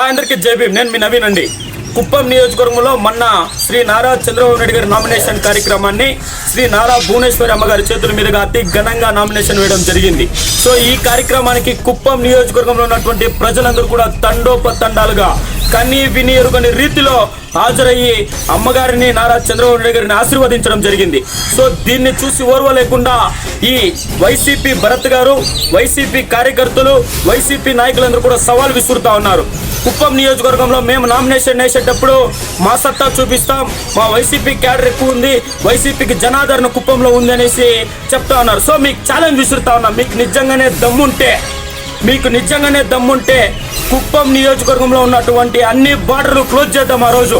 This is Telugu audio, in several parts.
హాయ్ అందరికీ జై నేను మీ నవీన్ అండి. కుప్పం నియోజకవర్గంలో మొన్న శ్రీ నారా చంద్రబాబు నాయుడు గారి నామినేషన్ కార్యక్రమాన్ని శ్రీ నారా భువనేశ్వరి అమ్మగారి చేతుల మీదుగా అతి ఘనంగా నామినేషన్ వేయడం జరిగింది. సో ఈ కార్యక్రమానికి కుప్పం నియోజకవర్గంలో ఉన్నటువంటి ప్రజలందరూ కూడా తండోపతండాలుగా కన్నీ విని ఎరుగని రీతిలో హాజరయ్యి అమ్మగారిని నారా చంద్రబాబు నాయుడు గారిని ఆశీర్వదించడం జరిగింది. సో దీన్ని చూసి ఓర్వలేకుండా ఈ వైసీపీ భరత్ గారు వైసీపీ కార్యకర్తలు వైసీపీ నాయకులందరూ కూడా సవాల్ విసురుతా ఉన్నారు. కుప్పం నియోజకవర్గంలో మేము నామినేషన్ వేసేటప్పుడు మా సత్తా చూపిస్తాం మా వైసీపీ క్యాడర్ ఎక్కువ ఉంది వైసీపీకి జనాదరణ కుప్పంలో ఉంది అనేసి చెప్తా ఉన్నారు. సో మీకు ఛాలెంజ్ విసురుతా ఉన్నా. మీకు నిజంగానే దమ్ముంటే మీకు నిజంగానే దమ్ముంటే కుప్పం నియోజకవర్గంలో ఉన్నటువంటి అన్ని బార్డర్లు క్లోజ్ చేద్దాం ఆ రోజు.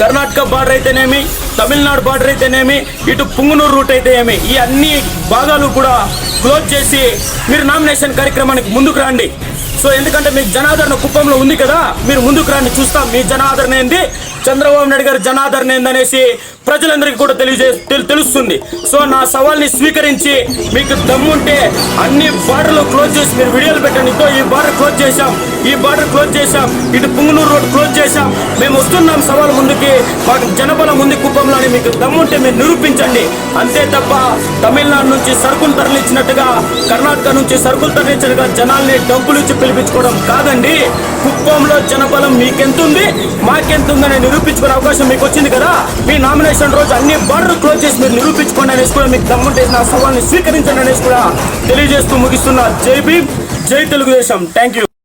కర్ణాటక బార్డర్ అయితేనేమి తమిళనాడు బార్డర్ అయితేనేమి ఇటు పుంగునూరు రూట్ అయితే ఏమి ఈ అన్ని భాగాలు కూడా క్లోజ్ చేసి మీరు నామినేషన్ కార్యక్రమానికి ముందుకు రండి. సో ఎందుకంటే మీకు జనాదరణ కుప్పంలో ఉంది కదా మీరు ముందుకు రండి చూస్తాం మీ జనాదరణ ఏంది చంద్రబాబు నాయుడు గారి జనాదరణ ఏందనేసి ప్రజలందరికీ కూడా తెలియజే తెలుస్తుంది. సో నా సవాల్ని స్వీకరించి మీకు దమ్ముంటే అన్ని బార్డర్లు క్లోజ్ చేసి మీరు వీడియోలు పెట్టండి. ఇదో ఈ బార్డర్ క్లోజ్ చేశాం. ఈ బార్డర్ క్లోజ్ చేశాం. ఇటు పుంగనూరు రోడ్ క్లోజ్ చేశాం. మేము వస్తున్నాం సవాల్ ముందుకి. మాకు జనబలం ఉంది కుప్పంలో అని మీకు దమ్ముంటే మీరు నిరూపించండి. అంతే తప్ప తమిళనాడు నుంచి సరుకులు తరలించినట్టుగా కర్ణాటక నుంచి సరుకులు తరలించినట్టుగా జనాల్ని డబ్బులు ఇచ్చి పిలిపించుకోవడం కాదండి. కుప్పంలో జనబలం మీకెంతుంది? మాకెంతుందని నిరూపించుకునే అవకాశం మీకు వచ్చింది కదా? మీ నామినేషన్ రోజు అన్ని బార్డర్ క్లోజ్ చేసి మీరు నిరూపించుకోండి అనేసి కూడా మీకు దమ్ముంటే నా సవాల్ని స్వీకరించండి అనేసి కూడా తెలియజేస్తూ ముగిస్తున్న. జై భీమ్ జై తెలుగుదేశం. Thank you